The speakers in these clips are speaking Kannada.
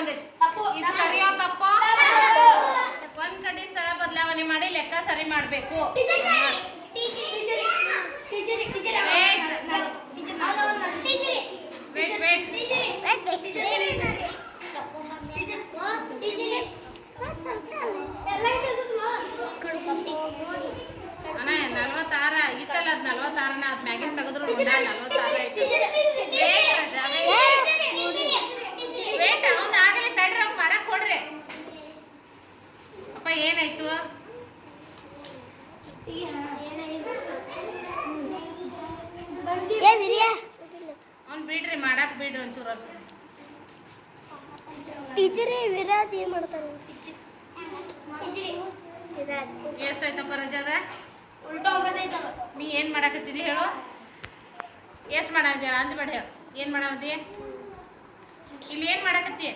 ಬಂದೈತಿ ಇದು ಸರಿಯೋ ತಪ್ಪೋ? ಒಂದ್ ಕಡೆ ಸ್ಥಳ ಬದಲಾವಣೆ ಮಾಡಿ ಲೆಕ್ಕ ಸರಿ ಮಾಡ್ಬೇಕು. ನಲ್ವತ್ತಾರ ಇತ್ತಲ್ಲ ಅದ್ ನಲ್ವತ್ತಾರನ ಅದ್ ಮ್ಯಾಗಿನ್ ತೆಗೆದ್ರು ನೋಡ ನಲ್ವತ್ತಾರ ಐತಿ ವೇಟ್ ಅವ್ನ್ ಆಗಲಿ ತಡ್ರಿ ಅವ್ನ್ ಮಾಡಕ್ ಕೊಡ್ರಿ ಅಪ್ಪ ಏನಾಯ್ತು? ಅವ್ನ್ ಬಿಡ್ರಿ ಮಾಡಕ್ ಬಿಡ್ರಿ ಒಂಚೂರು ಟೀಚರೇ ವಿರಾಜ್ ಏನ್ ಮಾಡ್ತಾರೆ ಎಷ್ಟಾಯ್ತಪ್ಪ ರಜಾದ? ನೀ ಏನ್ ಮಾಡಕತ್ತಿದಿ ಹೇಳು? ಎಷ್ಟ್ ಮಾಡಾಕತ್ತಿ ಅಂಜಬೇಡ ಹೇಳು. ಏನ್ ಮಾಡಿ ಇಲ್ಲಿ ಏನ್ ಮಾಡಾಕತ್ತಿ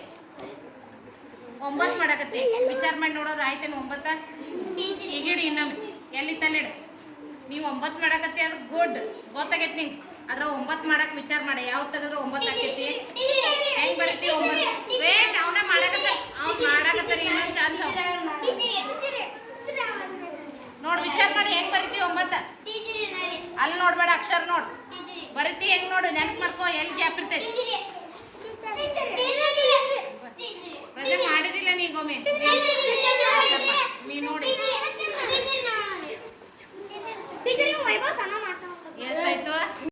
ಒಂಬತ್ತು ಮಾಡಕತ್ತಿ. ವಿಚಾರ ಮಾಡಿ ನೋಡೋದು ಆಯ್ತೇನು ಒಂಬತ್ತ? ಈಗಿಡು ಇನ್ನೊಮ್ಮೆ. ಎಲ್ಲಿ ತಲ್ಲಿಡು? ನೀವು ಒಂಬತ್ತು ಮಾಡಕತ್ತಿ ಅದು ಗುಡ್ ಗೊತ್ತಾಗೈತಿ ನಿಂಗೆ. ಅದ್ರ ಒಂಬತ್ತು ಮಾಡಕ್ ವಿಚಾರ ಮಾಡ. ಯಾವ ತೆಗೆದ್ರೆ ಒಂಬತ್ತು ಆಕೈತಿ? ಹೆಂಗ್ ಬರ್ತಿ ಒಂಬತ್ತು? ವೇಟ್ ಅವನ ಮಾಡಕತ್ತ. ಅವ್ನ್ ಮಾಡಕತ್ತರಿ ಇನ್ನೊಂದು ಚಾನ್ಸ್ ಅವ ನೋಡ್, ವಿಚಾರ ಮಾಡಿ ಹೆಂಗ್ ಬರೀತಿ ಒಂಬತ್ತ? ಅಲ್ಲಿ ನೋಡ್ಬೇಡ, ಅಕ್ಷರ ನೋಡ್. ಬರೀತಿ ಹೆಂಗ್ ನೋಡು? ನೆನಪು ಮಾಡ್ಕೋ, ಎಲ್ಲಿ ಗ್ಯಾಪ್